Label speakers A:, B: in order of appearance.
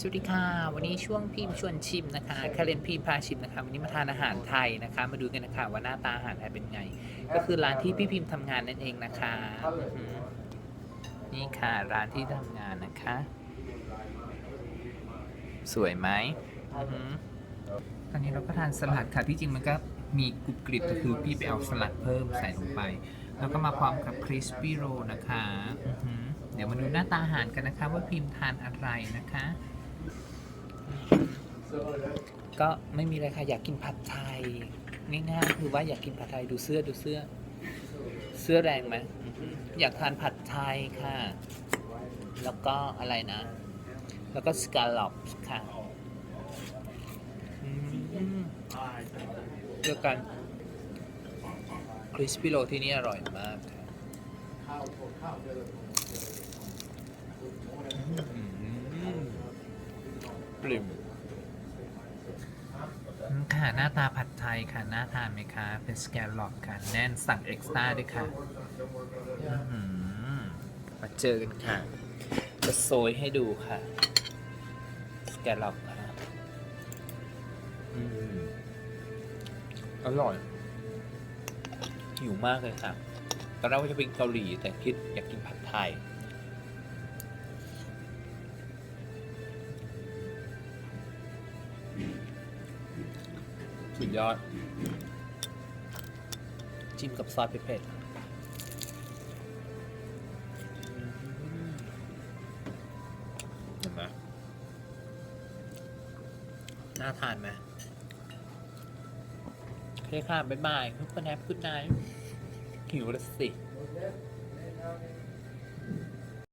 A: สวัสดีค่ะ วันนี้ช่วงพิมพ์ชวนชิมนะคะคาเรนพิมพ์พาชิมนะคะ วันนี้มาทานอาหารไทยนะคะ มาดูกันนะคะว่าหน้าตาอาหารไทยเป็นไง ก็คือร้านที่พี่พิมพ์ทำงานนั่นเองนะคะอื้อหือนี่ค่ะร้านที่ทำงานนะคะ สวยไหมอื้อหือตอนนี้เราก็ทานสลัดค่ะที่จริงมันก็มีกรุบกริบแต่คือพี่ไปเอาสลัดเพิ่มใส่ลงไป แล้วก็มาพร้อมกับคริสปี้โรนะคะอื้อหือเดี๋ยวมาดูหน้าตาอาหารกันนะคะว่าพิมพ์ทานอะไรนะคะ ก็ไม่มีอะไรค่ะอยากกินผัดไทยง่ายๆคือว่าอยากกินผัดไทยดูเสื้อดูเสื้อ เสื้อแรงไหมอยากทานผัดไทยค่ะ แล้วก็อะไรนะ แล้วก็สกาลอปค่ะอืมเดียวกันคริสปี้โรที่นี่อร่อยมากค่ะ ริ่มอืมค่ะ หน้าตาผัดไทยค่ะ น่าทานไหมคะ เป็นสแกลล็อกค่ะ แน่นสั่งเอ็กซ์ตร้าด้วยค่ะอื้อหือมาเจอกันค่ะ จะโซยให้ดูค่ะ สแกลล็อกค่ะ อืมอร่อย หิวมากเลยค่ะ ตอนแรกว่าจะเป็นเกาหลีแต่คิดอยากกินผัดไทย สุดยอด จิ้มกับซอสเผ็ดๆอืมเห็นไหมน่าทานไหมโอเคค่ะบ๊ายบายทุกคนแฮปปี้ไนท์หิวแล้วสิ